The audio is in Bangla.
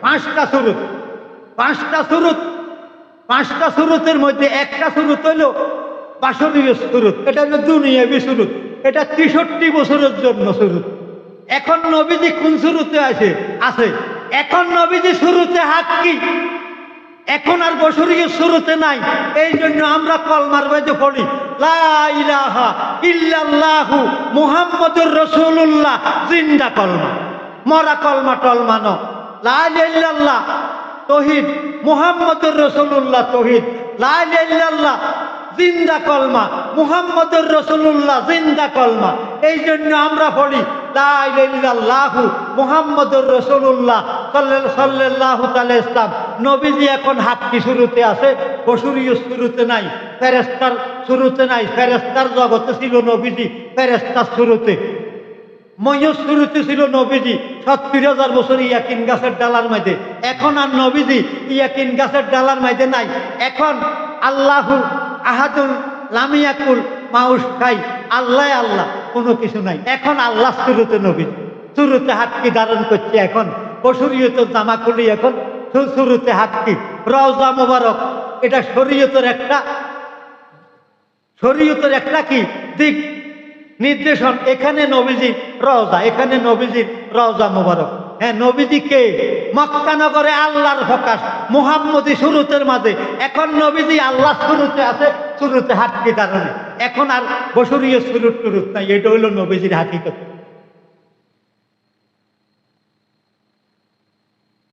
পাঁচটা সুরুত পাঁচটা সুরুত, পাঁচটা সুরতের মধ্যে একটা সুরুত হইল বাসরীয় সুরুত। এটা হলো দুনিয়াবি সুরুত। এটা তেষট্টি বছরের জন্য সুরুত। এখন নবীজি কোন শুরুতে আছে? আছে। এখন নবীজি শুরুতে হাত কি? এখন আর বছরীয় শুরুতে নাই। এই জন্য আমরা কলমার বাইতে পড়ি, লা ইলাহা ইল্লাল্লাহু মুহাম্মদুর রাসূলুল্লাহ। জিন্দা কলমা। মরা কলমা টলমা তহিদ, মুহাম্মদুর রাসূলুল্লাহ, তহিদ। লা ইলাহা ইল্লাল্লাহ, জিন্দা কলমা, মুহাম্মদুর রসুল্লাহ জিন্দা কলমা। এই জন্য আমরা পড়ি রসুল্লাহ এখন হাক্কি শুরুতে আছে শুরুতে নাই ফেরেস্তার শুরুতে নাই ফেরেস্তার জগতে ছিল নবীজি ফেরেস্তার শুরুতে। ময়ূর শুরুতে ছিল নবীজি সত্তর হাজার বছর ইয়াকিন গাছের ডালার মধ্যে। এখন আর নবীজি ইয়াকিন গাছের ডালার মধ্যে নাই। এখন আল্লাহু আহাদুল লামিয়াকুল মাউস খাই। আল্লাহ আল্লাহ, কোনো কিছু নাই। এখন আল্লাহ শুরুতে নবী। শুরুতে হাতকি ধারণ করছে এখন? বসুরিয়ত জামা খুলি এখন? শুরুতে হাতকি রওজা মোবারক। এটা শরীয়তের একটা শরীয়তের একটা কি? দিক। নির্দেশন এখানে নবীজি রওজা, এখানে নবীজির রওজা মোবারক। হ্যাঁ নবীজি কে? মক্কানগরে আল্লাহর প্রকাশ মুহাম্মদী সুরুতের মাঝে। এখন নবীজি আল্লাহ সুরুতে আছে, শুরুতে হাতকি কারণে। এখন আর বসুরীয় শুরুত টুরুত নাই, এটা হইল নবীজির হাকিকত।